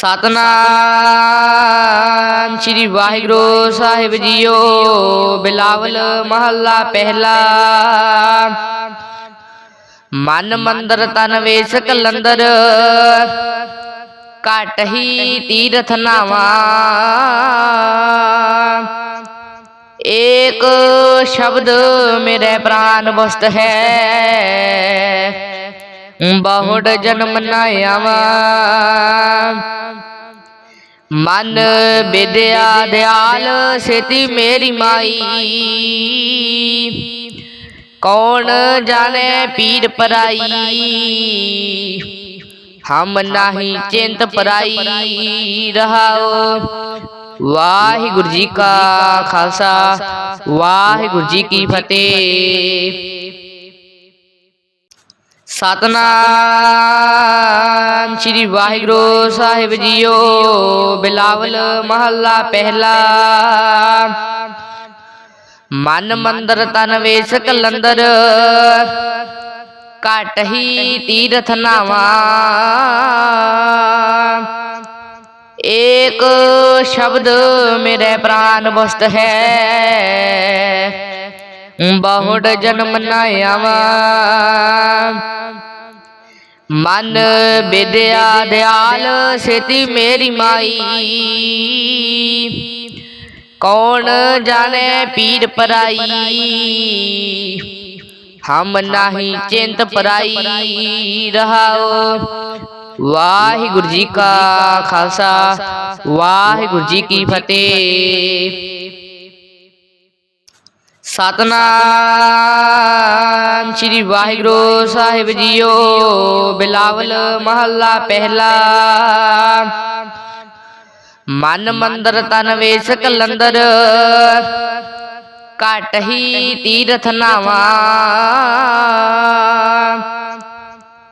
ਸਤਨਾਮ ਸ੍ਰੀ ਵਾਹਿਗੁਰੂ ਸਾਹਿਬ ਜੀਓ, ਬਿਲਾਵਲ ਮਹੱਲਾ ਪਹਿਲਾ। ਮਨ ਮੰਦਰ ਤਨ ਵੇਸ ਕਲੰਦਰ, ਘਟ ਹੀ ਤੀਰਥ ਨਾਵਾ। ਏਕ ਸ਼ਬਦ ਮੇਰੇ ਪ੍ਰਾਨ ਬਸਤ ਹੈ, ਬਹੁੜ ਜਨਮ ਨਾ ਆਵਾ। ਮਨ ਵਿਦਿਆ ਦਿਆਲ ਸੇਤੀ ਮੇਰੀ ਮਾਈ। ਕੌਣ ਜਾਣੇ ਪੀਰ ਪਰਾਈ? ਹਮ ਨਾਹੀ ਚਿੰਤ ਪਰਾਈ ਰਹਾਓ। ਵਾਹਿਗੁਰੂ ਜੀ ਕਾ ਖਾਲਸਾ ਵਾਹਿਗੁਰੂ ਜੀ ਕੀ ਫਤਿਹ। ਸਤਨਾਮ ਸ੍ਰੀ ਵਾਹਿਗੁਰੂ ਸਾਹਿਬ ਜੀਓ, ਬਿਲਾਵਲ ਮਹੱਲਾ ਪਹਿਲਾ। ਮਨ ਮੰਦਰ ਤਨ ਵੇਸ ਕਲੰਦਰ, ਘਟ ਹੀ ਤੀਰਥ ਨਾਵਾ। ਏਕ ਸ਼ਬਦ ਮੇਰੇ ਪ੍ਰਾਨ ਬਸਤ ਹੈ। ਬਹੁੜ ਜਨਮ ਨਾ ਆਵਾ ਮਨ ਵਿਦਿਆ ਦਿਆਲ ਸੇਤੀ ਮੇਰੀ ਮਾਈ। ਕੌਣ ਜਾਣੇ ਪੀਰ ਪਰਾਈ? ਹਮ ਨਾਹੀ ਚਿੰਤ ਪਰਾਈ ਰਹਾਓ। ਵਾਹਿਗੁਰੂ ਜੀ ਕਾ ਖਾਲਸਾ, ਵਾਹਿਗੁਰੂ ਜੀ ਕੀ ਫਤਿਹ। ਸਤਨਾਮ ਸ੍ਰੀ ਵਾਹਿਗੁਰੂ ਸਾਹਿਬ ਜੀਓ, ਬਿਲਾਵਲ ਮਹੱਲਾ ਪਹਿਲਾ। ਮਨ ਮੰਦਰ ਤਨ ਵੇਸ ਕਲੰਦਰ ਘਟ ਹੀ ਤੀਰਥ ਨਾਵਾ।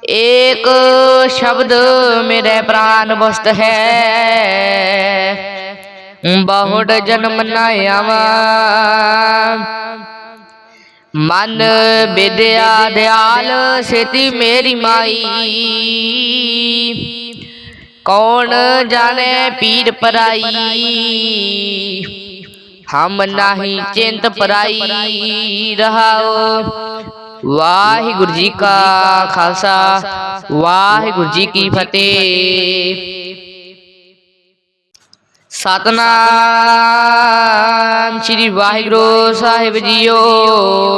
ਏਕ ਸ਼ਬਦ ਮੇਰੇ ਪ੍ਰਾਨ ਬਸਤ ਹੈ, ਬਹੁੜ ਜਨਮ ਨਾ ਆਵਾ। ਮਨ ਵਿਦਿਆ ਦਿਆਲ ਸੇਤੀ ਮੇਰੀ ਮਾਈ। ਕੌਣ ਜਾਣੇ ਪੀਰ ਪਰਾਈ? ਹਮ ਨਾਹੀ ਚਿੰਤ ਪਰਾਈ ਰਹਾਓ। ਵਾਹਿਗੁਰੂ ਜੀ ਕਾ ਖਾਲਸਾ। ਵਾਹਿਗੁਰੂ ਜੀ ਕੀ ਫਤਿਹ। ਸਤਨਾਮ ਸ੍ਰੀ ਵਾਹਿਗੁਰੂ ਸਾਹਿਬ ਜੀਓ,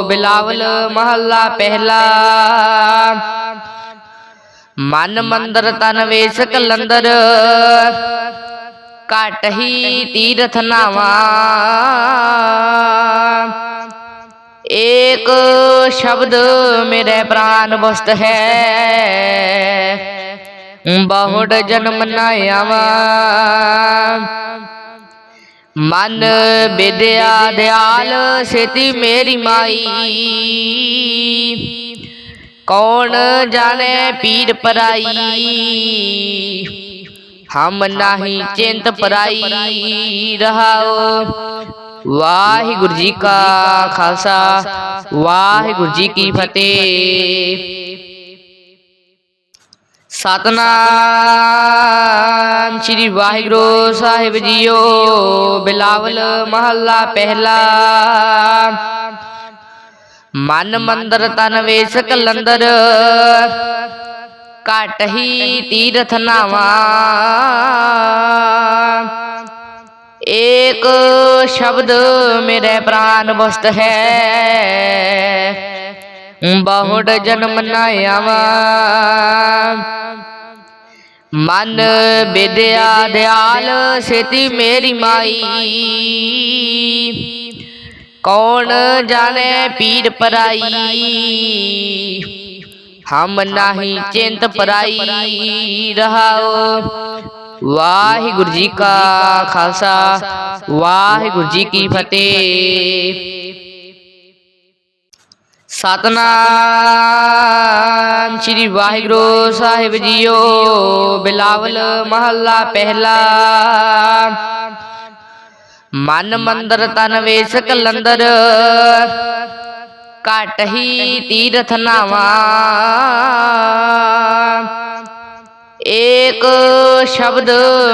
ਬਿਲਾਵਲ ਮਹੱਲਾ ਪਹਿਲਾ। ਮਨ ਮੰਦਰ ਤਨ ਵੇਸ ਕਲੰਦਰ ਘਟ ਹੀ ਤੀਰਥ ਨਾਵਾ। ਏਕ ਸ਼ਬਦ ਮੇਰੇ ਪ੍ਰਾਨ ਬਸਤ ਹੈ, ਬਹੁੜ ਜਨਮ ਨਾ ਆਵਾ। ਮਨ ਵਿਦਿਆ ਦਿਆਲ ਸੇਤੀ ਮੇਰੀ ਮਾਈ। ਕੌਣ ਜਾਣੇ ਪੀਰ ਪਰਾਈ? ਹਮ ਨਾਹੀ ਚਿੰਤ ਪਰਾਈ ਰਹਾਓ। ਵਾਹਿਗੁਰੂ ਜੀ ਕਾ ਖਾਲਸਾ। ਵਾਹਿਗੁਰੂ ਜੀ ਕੀ ਫਤਿਹ। ਸਤਨਾਮ ਸ੍ਰੀ ਵਾਹਿਗੁਰੂ ਸਾਹਿਬ ਜੀਓ, ਬਿਲਾਵਲ ਮਹੱਲਾ ਪਹਿਲਾ। ਮਨ ਮੰਦਰ ਤਨ ਵੇਸ ਕਲੰਦਰ, ਘਟ ਹੀ ਤੀਰਥ ਨਾਵਾ। ਏਕ ਸ਼ਬਦ ਮੇਰੇ ਪ੍ਰਾਨ ਬਸਤ ਹੈ, ਬਹੁੜ ਜਨਮ ਨਾ ਆਵਾ। ਮਨ ਵਿਦਿਆ ਦਿਆਲ ਸੇਤੀ ਮੇਰੀ ਮਾਈ। ਕੌਣ ਜਾਣੇ ਪੀਰ ਪਰਾਈ? ਹਮ ਨਾਹੀ ਚਿੰਤ ਪਰਾਈ ਰਹਾਓ। ਵਾਹਿਗੁਰੂ ਜੀ ਕਾ ਖਾਲਸਾ। ਵਾਹਿਗੁਰੂ ਜੀ ਕੀ ਫਤਿਹ। ਸਤਨਾਮ ਸ੍ਰੀ ਵਾਹਿਗੁਰੂ ਸਾਹਿਬ ਜੀਓ, ਬਿਲਾਵਲ ਮਹੱਲਾ ਪਹਿਲਾ। ਮਨ ਮੰਦਰ ਤਨ ਵੇਸ ਕਲੰਦਰ, ਘਟ ਹੀ ਤੀਰਥ ਨਾਵਾ। ਏਕ ਸ਼ਬਦ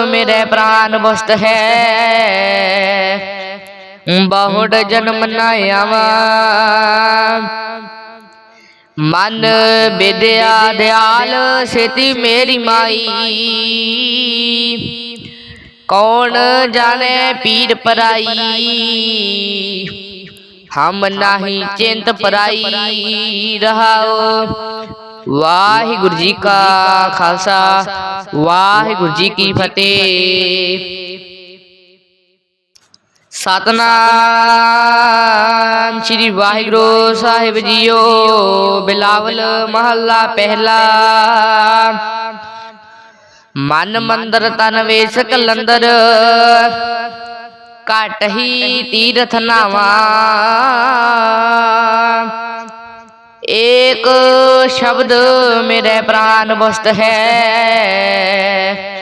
ਮੇਰੇ ਪ੍ਰਾਨ ਬਸਤ ਹੈ। ਬਹੁੜ ਜਨਮ ਨਾ ਆਵਾ ਮਨ ਵਿਦਿਆ ਦਿਆਲ ਸੇਤੀ ਮੇਰੀ ਮਾਈ। ਕੌਣ ਜਾਣੇ ਪੀਰ ਪਰਾਈ। ਹਮ ਨਾਹੀ ਚਿੰਤ ਪਰਾਈ ਰਹਾਓ। ਵਾਹਿਗੁਰੂ ਜੀ ਕਾ ਖਾਲਸਾ। ਵਾਹਿਗੁਰੂ ਜੀ ਕੀ ਫਤਿਹ। ਸਤਨਾਮ ਸ੍ਰੀ ਵਾਹਿਗੁਰੂ ਸਾਹਿਬ ਜੀਓ, ਬਿਲਾਵਲ ਮਹੱਲਾ ਪਹਿਲਾ। ਮਨ ਮੰਦਰ ਤਨ ਵੇਸ ਕਲੰਦਰ ਘਟ ਹੀ ਤੀਰਥ ਨਾਵਾ। ਏਕ ਸ਼ਬਦ ਮੇਰੇ ਪ੍ਰਾਨ ਵਸਤ ਹੈ।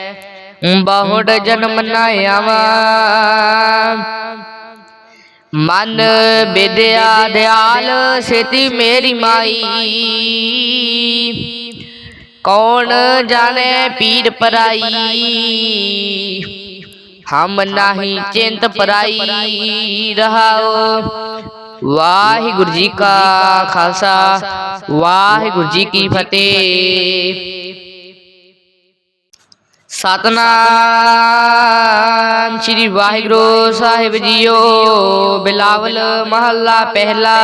ਬਹੁੜ ਜਨਮ ਨਾ ਆਵਾ ਮਨ ਵਿਦਿਆ ਦਿਆਲ ਸੇਤੀ ਮੇਰੀ ਮਾਈ। ਕੌਣ ਜਾਣੇ ਪੀਰ ਪਰਾਈ। ਹਮ ਨਾਹੀ ਚਿੰਤ ਪਰਾਈ ਰਹਾਓ ਚਿੰਤ ਪਰਾਈ ਰਹਾਓ। ਵਾਹਿਗੁਰੂ ਜੀ ਕਾ ਖਾਲਸਾ, ਵਾਹਿਗੁਰੂ ਜੀ ਕੀ ਫਤਿਹ। ਸਤਨਾਮ ਸ੍ਰੀ ਵਾਹਿਗੁਰੂ ਸਾਹਿਬ ਜੀਓ, ਬਿਲਾਵਲ ਮਹੱਲਾ ਪਹਿਲਾ।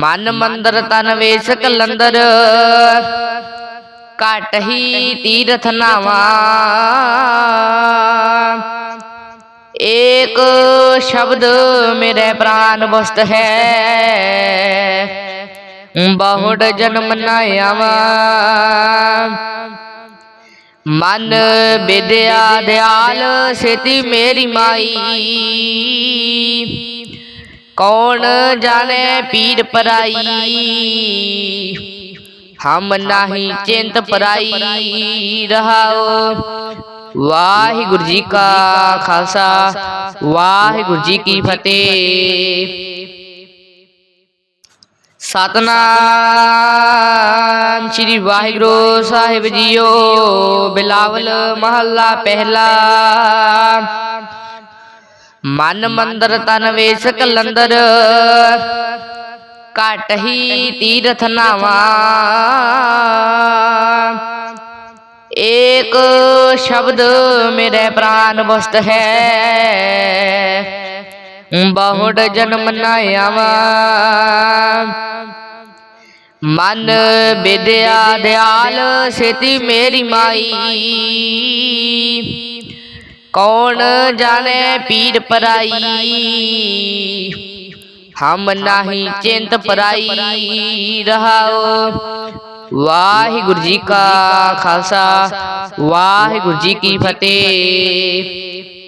ਮਨ ਮੰਦਰ ਤਨ ਵੇਸ ਕਲੰਦਰ ਘਟ ਹੀ ਤੀਰਥ ਨਾਵਾ। ਏਕ ਸ਼ਬਦ ਮੇਰੇ ਪ੍ਰਾਨ ਬਸਤ ਹੈ, ਬਹੁੜ ਜਨਮ ਨਾ ਆਵਾ। ਮਨ ਵਿਦਿਆ ਦਿਆਲ ਸੇਤੀ ਮੇਰੀ ਮਾਈ। ਕੌਣ ਜਾਣੇ ਪੀਰ ਪਰਾਈ? ਹਮ ਨਾਹੀ ਚਿੰਤ ਪਰਾਈ ਰਹਾਓ। ਵਾਹਿਗੁਰੂ ਜੀ ਕਾ ਖਾਲਸਾ। ਵਾਹਿਗੁਰੂ ਜੀ ਕੀ ਫਤਿਹ। ਸਤਨਾਮ ਸ੍ਰੀ ਵਾਹਿਗੁਰੂ ਸਾਹਿਬ ਜੀਓ, ਬਿਲਾਵਲ ਮਹੱਲਾ ਪਹਿਲਾ। ਮਨ ਮੰਦਰ ਤਨ ਵੇਸ ਕਲੰਦਰ, ਘਟ ਹੀ ਤੀਰਥ ਨਾਵਾ। ਏਕ ਸ਼ਬਦ ਮੇਰੇ ਪ੍ਰਾਨ ਬਸਤ ਹੈ ਬਹੁੜ ਜਨਮ ਨਾ ਆਵਾ। ਮਨ ਵਿਦਿਆ ਦਿਆਲ ਸੇਤੀ ਮੇਰੀ ਮਾਈ। ਕੌਣ ਜਾਣੇ ਪੀਰ ਪਰਾਈ। ਹਮ ਨਾਹੀ ਚਿੰਤ ਪਰਾਈ। ਰਹਾਓ। ਵਾਹਿਗੁਰੂ ਜੀ ਕਾ ਖਾਲਸਾ। ਵਾਹਿਗੁਰੂ ਜੀ ਕੀ ਫਤਿਹ।